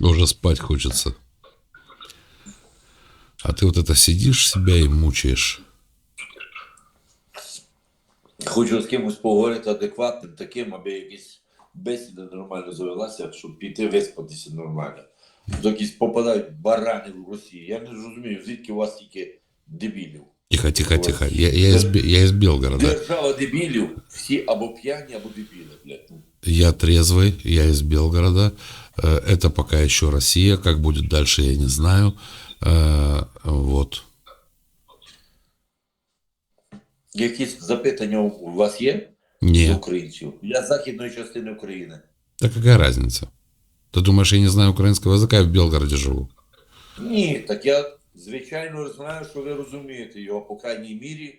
Уже спать хочется. А ты вот это сидишь себя и мучаешь. Хочу з кимось поговорити адекватним, таким, аби якісь бесіда нормально завелася, щоб піти виспатися нормально. Тут якісь попадають барани в Росії. Я не розумію, звідки у вас тільки дебілів. Тихо, тихо, тихо. Я, я, из, Бе- я из Белгорода. Держава дебілів, всі або п'яні, або дебіли, блядь. Ну, Я трезвый, я из Белгорода. Э, Это пока еще Россия. Как будет дальше, я не знаю. Э, Вот. Якісь запитання у вас є до Не. українців? Я з західної частини України. Да какая разница? Ты думаешь, я не знаю украинского языка, я в Белгороде живу? Ні, так я звичайно знаю, що ви розумієте його, по крайній мірі.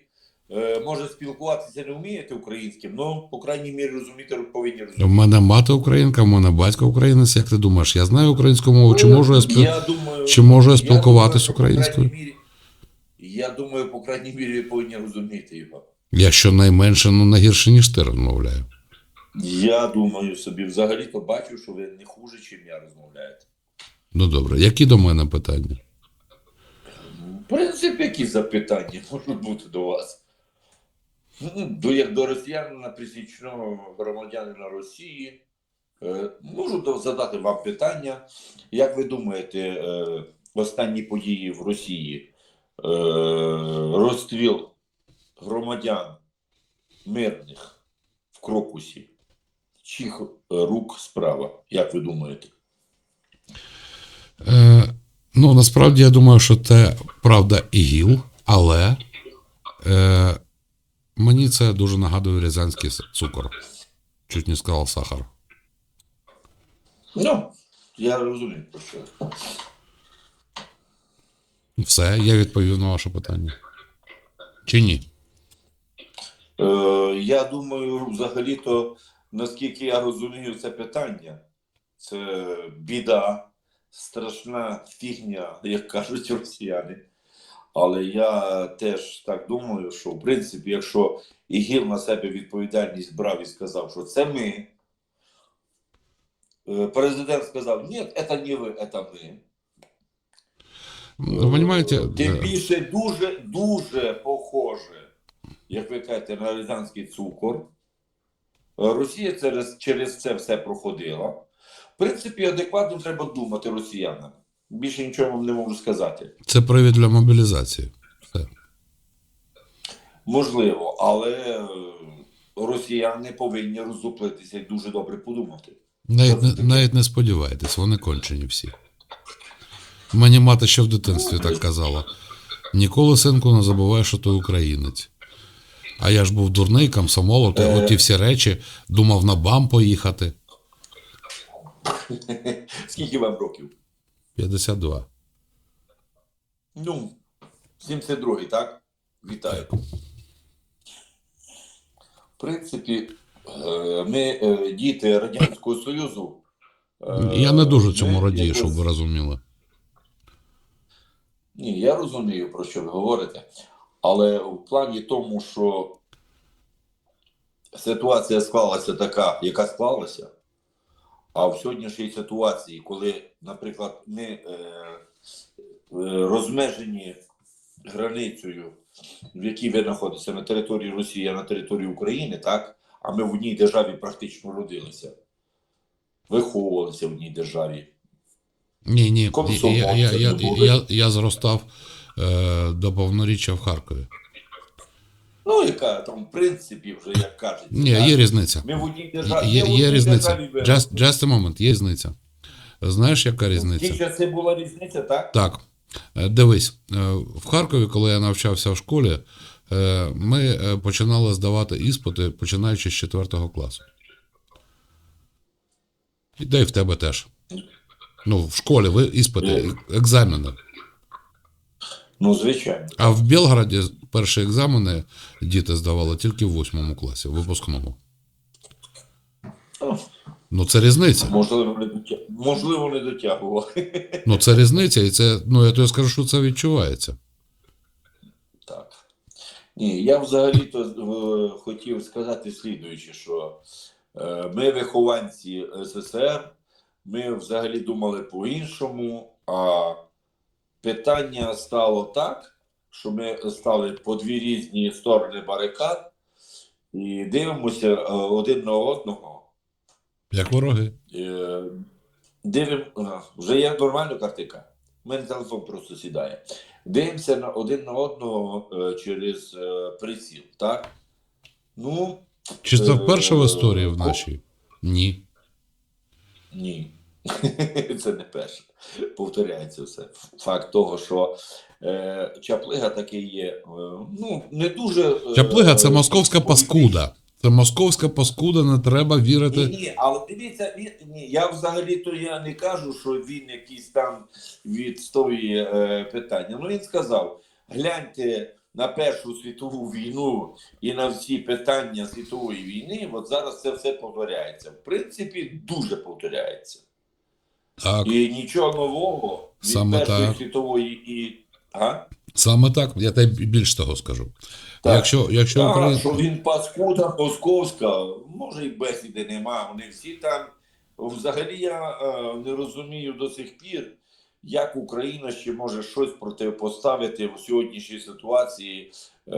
Е, може спілкуватися не вмієте українським, але по крайній мірі розуміти повинні У розуміти. мене мати українка, у мене батько українець. Як ти думаєш, я знаю українську мову? Чи можу я, спіл... я думаю, чи можу я я спілкуватись думаю, по крайній українською? мірі- Я думаю, по крайній мірі ви повинні розуміти його. Я щонайменше ну, не гірше, ніж ти розмовляю. Я думаю собі, взагалі-то бачу, що ви не хуже, чим я розмовляєте. Ну добре, які до мене питання? В принципі, які запитання можуть бути до вас? Ну, До, як до росіянина, присічного громадянина Росії. Е, можу задати вам питання. Як ви думаєте, е, останні події в Росії, е, розстріл громадян мирних в Крокусі, чих рук справа? Як ви думаєте? Е, ну, насправді я думаю, що це правда ІГІЛ, але е, мені це дуже нагадує рязанський цукор. Чуть не сказав сахар. Ну, я розумію, про що. Все, я відповів на ваше питання. Чи ні? Е, я думаю, взагалі-то, наскільки я розумію це питання, це біда, страшна фігня, як кажуть росіяни. Але я теж так думаю, що в принципі, якщо ІГІЛ на себе відповідальність брав і сказав, що це ми. е, Президент сказав, ні, це не ви, це ми. Ну, понимаете, Тим е, більше дуже, дуже похоже, як ви кажете, на рязанський цукор. Е, Росія через, через це все проходила. В принципі, адекватно треба думати росіянам. Більше нічого вам не можу сказати. це привід для мобілізації. Все. Можливо, але е, росіяни повинні роззуплитися і дуже добре подумати. Навіть, не- навіть не сподівайтесь, вони кончені всі. Мені мати ще в дитинстві так казала. Ніколи, синку, не забувай, що ти українець. А я ж був дурний комсомол, от, Е. оті всі речі, думав на БАМ поїхати. Скільки вам років? 52. Ну, 72-й, так? Вітаю. В принципі, е, ми е, діти Радянського Союзу. е, Я не дуже цьому радію, якось- щоб ви розуміли. Ні, я розумію, про що ви говорите. Але в плані тому, що ситуація склалася така, яка склалася. А в сьогоднішній ситуації, коли, наприклад, ми е, е, розмежені границею, в якій ви знаходитеся на території Росії, а на території України, так? А ми в одній державі практично родилися, виховувалися в одній державі. Ні, ні. Комсомол Я, я, я, я, я зростав е, до повноріччя в Харкові. Ну, яка там, в принципі, вже як кажуть. Ні, є різниця. Ми в одній державі. Є, є різниця. Just, just a moment, є різниця. Знаєш, яка ті різниця? часи була різниця, так? Так. Е, Дивись, е, в Харкові, коли я навчався в школі, е, ми починали здавати іспити, починаючи з 4 класу. І де й в тебе теж. Ну, в школі ви іспити, екзамени. Ну, звичайно. А в Білгороді перші екзамени діти здавали тільки в 8 класі, в випускному. Ну, це різниця. Можливо, не дотя... можливо, не дотягував. Ну, це різниця, і це, ну, я тобі скажу, що це відчувається. Так. Ні, я взагалі-то е, хотів сказати слідуюче, що е, ми вихованці СССР, ми взагалі думали по-іншому, а питання стало так, що ми стали по дві різні сторони барикад і дивимося е, один на одного. Як вороги. Е, Дивим, а, вже є нормальна картинка. У мене телефон просто сідає. Дивимося на один на одного е, через е, приціл, так? Ну, Чи це Е, вперше в історії в нашій? Ні. ні. Це не перше. Повторяється все. Факт того, що е, чаплига таки є. Е, ну, не дуже. е, Чаплига це московська паскуда. Це московська паскуда, не треба Ні, вірити. ні, ні, але дивіться, він, ні, я взагалі то я не кажу, що він якийсь там відстоює е, питання. Ну він сказав: гляньте на Першу світову війну і на всі питання світової війни. От зараз це все повторяється. В принципі, дуже повторяється. Так, І нічого нового від Саме Першої так. світової і. Ага. саме так. Я тебе більш того скажу. Так. Якщо, якщо Так, Україна... що він паскуда московська, може і бесіди нема. Вони всі там. Взагалі я е, не розумію до сих пір, як Україна ще може щось протипоставити в сьогоднішній ситуації е,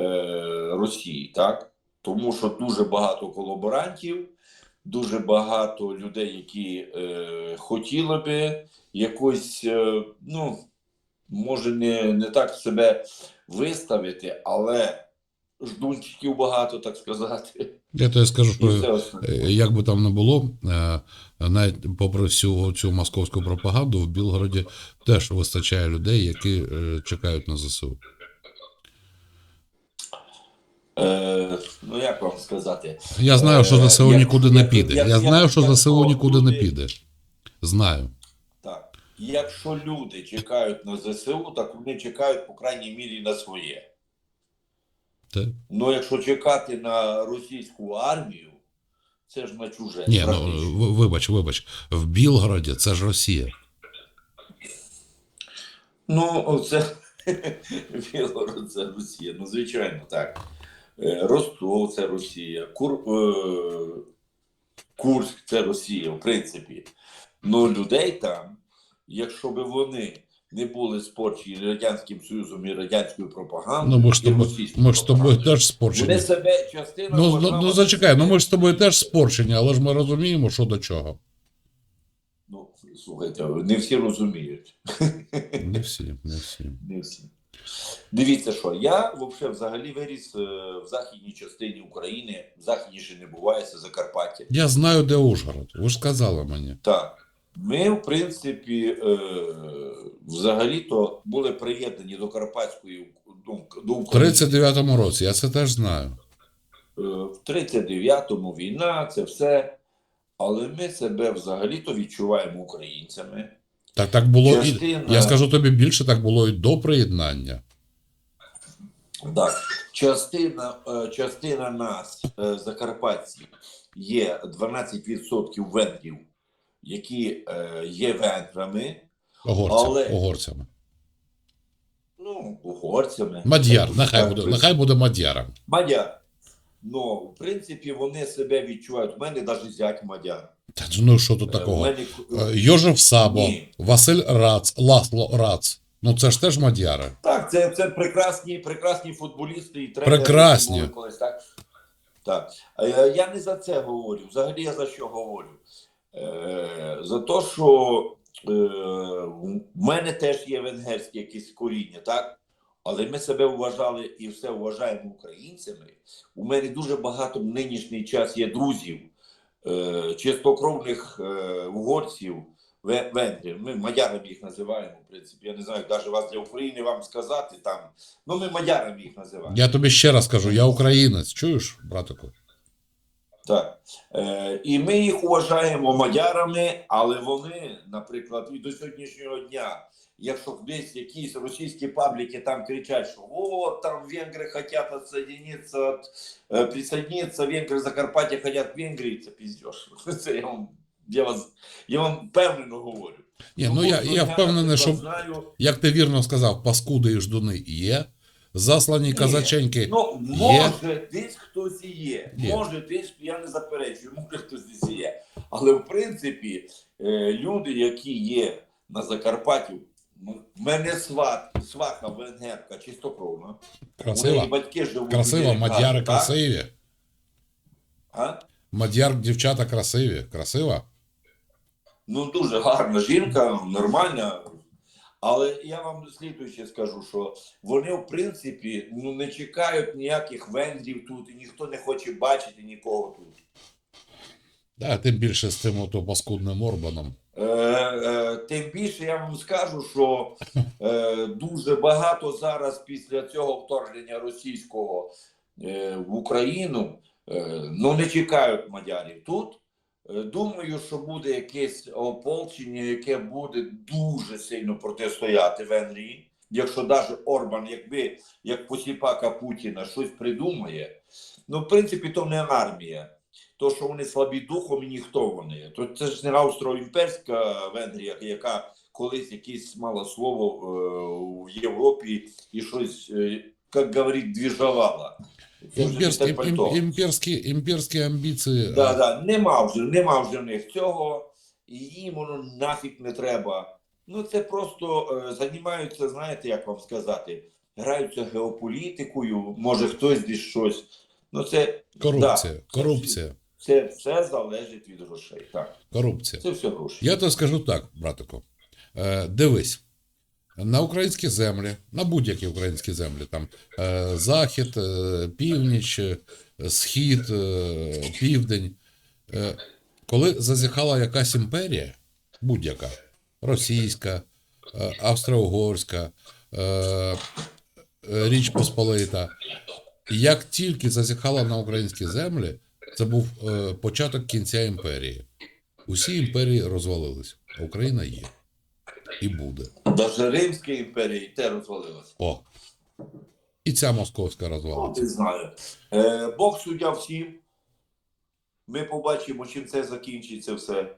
Росії, так? Тому що дуже багато колаборантів, дуже багато людей, які е, хотіли би якось, е, ну, може, не, не так себе виставити, але ждунчиків багато, так сказати. Я тобі скажу, І що. Е, Як би там не було, е, навіть попри всю цю московську пропаганду, в Білгороді теж вистачає людей, які е, чекають на ЗСУ. Е, ну, як вам сказати? Я знаю, що Е, ЗСУ як- нікуди не піде. як- Я як- знаю, що як ЗСУ нікуди не піде. Знаю. Так. Якщо люди чекають на ЗСУ, так вони чекають, по крайній мірі, на своє. Те. Ну, якщо чекати на російську армію, це ж на чуже. Ні, ну практично. вибач, вибач. В Білгороді це ж Росія. Ну, це Білгород це Росія. Ну, звичайно, так. Е, Ростов це Росія. Кур... е, Курськ це Росія, в принципі. Ну, людей там, якщо б вони не були спорчені Радянським Союзом і радянською пропагандою, Ну ми ж тобою, ми ж з тобою теж спорчені. Вони себе частина. Ну, ну, ну зачекай, ну ми ж з тобою теж спорчені, але ж ми розуміємо, що до чого. Ну, слухайте, не всі розуміють. Не всі, не всі. Не всі. Дивіться, що я вообще взагалі виріс е, в західній частині України, в західніше не буває, це Закарпаття. Я знаю, де Ужгород. Ви ж сказали мені. Так. Ми, в принципі, е, взагалі-то були приєднані до Карпатської ну, до В 39-му році, я це теж знаю. Е, В 39-му війна, це все. Але ми себе взагалі-то відчуваємо українцями. Так, так було і. Я скажу тобі більше, так було і до приєднання. Так, частина, е, частина нас, е, закарпатців, є 12% венгрів, які е, є венграми, Угорцями. Але- угорцями. ну, угорцями. Мадяр, нехай буде, нехай буде мадяром. Мадяр. Ну, в принципі, вони себе відчувають. У мене навіть зять мадяр. Та ну що тут Е, такого? мене- Е, Йожеф Сабо, Ні. Василь Рац, Ласло Рац. Ну це ж теж мадяри. Так, це, це прекрасні, прекрасні футболісти і тренери. Прекрасні. Колись, так? так. Я не за це говорю. Взагалі я за що говорю? Е, за те, що е, в мене теж є венгерське якесь коріння, так? Але ми себе вважали і все вважаємо українцями. У мене дуже багато в нинішній час є друзів, е, чистокровних е, угорців, ве- венгрів. Ми мадярами їх називаємо, в принципі. Я не знаю, навіть вас для України вам сказати там. Ну, ми мадярами їх називаємо. Я тобі ще раз кажу, я українець. Чуєш, братику? Так. Е, і ми їх вважаємо мадярами, але вони, наприклад, і до сьогоднішнього дня, якщо десь якісь російські пабліки там кричать, що о, там венгри хочуть відсоединитися, от, е, присоединитися, венгри Закарпаття хочуть Венгрії, це піздєш. Це я вам, я, вас, я вам впевнено говорю. Ні, ну я, я впевнений, що знаю, як ти вірно сказав, паскуди і ждуни є. Заслані Ні. казаченьки. Ну, Є? може, десь хтось і є. Є. Може, десь я не заперечую, може хтось десь і є. Але в принципі, е, люди, які є на Закарпатті, в мене сват, сваха венгерка, чистокровна. У неї батьки живуть. Красива, у мадяри красиві. А? Мадяр дівчата красиві. Красива? Ну, дуже гарна жінка, нормальна. Але я вам слідуюче скажу, що вони, в принципі, ну, не чекають ніяких венгрів тут, і ніхто не хоче бачити нікого тут. Да, тим більше з тим ото паскудним Орбаном. Е, е, тим більше я вам скажу, що е, дуже багато зараз після цього вторгнення російського в Україну ну не чекають мадярів тут. Думаю, що буде якесь ополчення, яке буде дуже сильно протистояти Венгрії. Якщо навіть Орбан, якби як посіпака Путіна, щось придумає, ну в принципі, то не армія. То, що вони слабі духом, і ніхто вони. То це ж не австро-імперська Венгрія, яка колись якесь мала слово е, в Європі і щось, е, як говорить, двіжавала. Імперські, імперські, імперські амбіції. Да, да, нема вже, нема вже в них цього, і їм воно нафіг не треба. Ну, це просто е, займаються, знаєте, як вам сказати, граються геополітикою, може хтось десь щось. Ну, це, Корупція, Да. корупція, це все залежить від грошей. Так, корупція. це все гроші. Я тобі скажу так, братику. Е, дивись, на українські землі, на будь-які українські землі, там е, захід, е, північ, е, схід, е, південь. Е, коли зазіхала якась імперія, будь-яка, російська, е, австро-угорська, е, е, Річ Посполита, як тільки зазіхала на українські землі, це був е, початок кінця імперії. Усі імперії розвалились, а Україна є. І буде. Навіть Римська імперія і те розвалилася. О. І ця московська Ну, розвалиться. не знаю. Е, Бог суддя всім. Ми побачимо, чим це закінчиться все.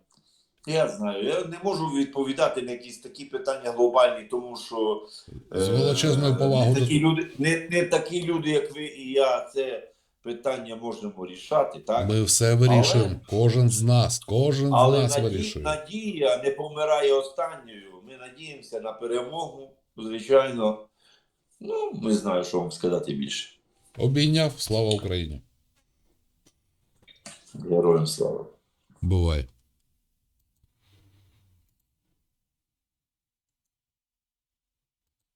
Я знаю. Я не можу відповідати на якісь такі питання глобальні, тому що е, З величезною повагою не такі люди, не, не такі люди, як ви і я, це питання можемо рішати, так? Ми все вирішуємо. Кожен з нас, кожен з нас наді- вирішує. надія не помирає останньою. Ми надіємося на перемогу, звичайно. Ну, не знаю, що вам сказати більше. Обійняв, слава Україні. Героям слава. Бувай.